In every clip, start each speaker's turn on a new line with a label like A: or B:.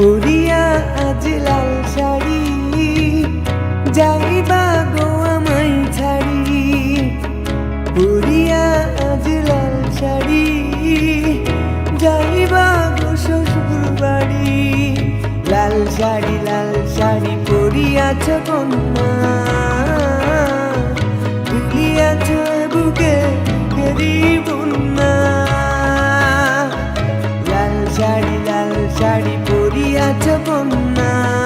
A: পরিয়া আজ লাল শাড়ি, যাইবা গো আমায় ছাড়ি। পরিয়া আজ লাল শাড়ি, যাইবা গো শ্বশুর বাড়ি লাল শাড়ি লাল শাড়ি পরিয়াছ কন্যা, তুলিয়াছ পরিয়াছ কন্যা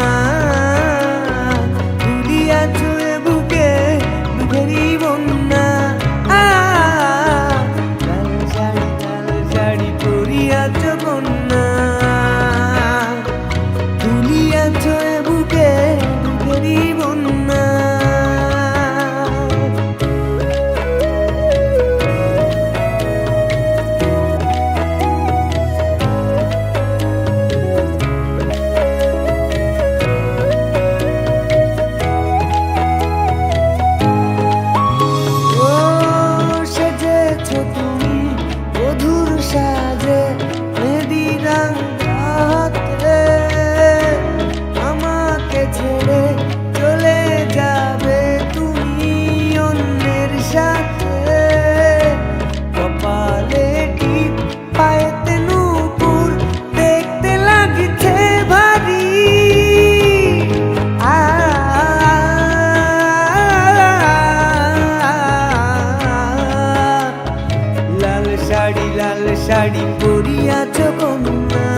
A: শাড়ি, লাল শাড়ি পরিয়াছ কন্যা।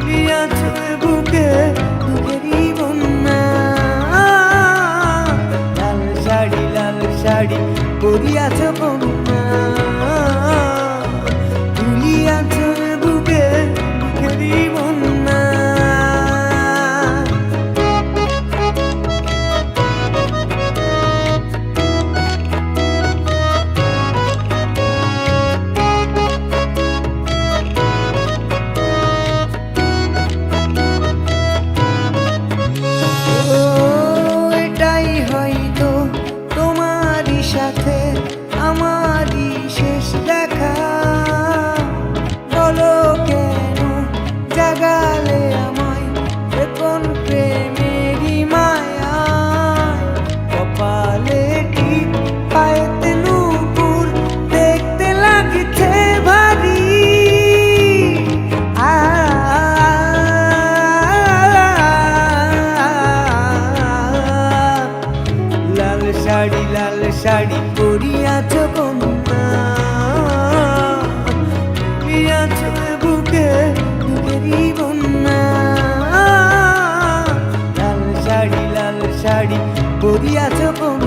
A: পরিয়াছ বুকে, বুকেরই বন্যা। লাল শাড়ি লাল শাড়ি পরিয়াছ কন্যা। পরিয়াছ কন্যা পরিয়াছ বুকে বুকেরই বন্যা। লাল শাড়ি লাল শাড়ি পরিয়াছ কন্যা।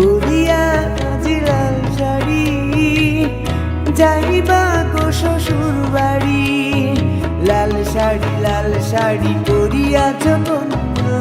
A: পরিয়া আজ লাল শাড়ি যাইবা গো শ্বশুর বাড়ি। লাল শাড়ি লাল শাড়ি পরিয়াছ কন্যা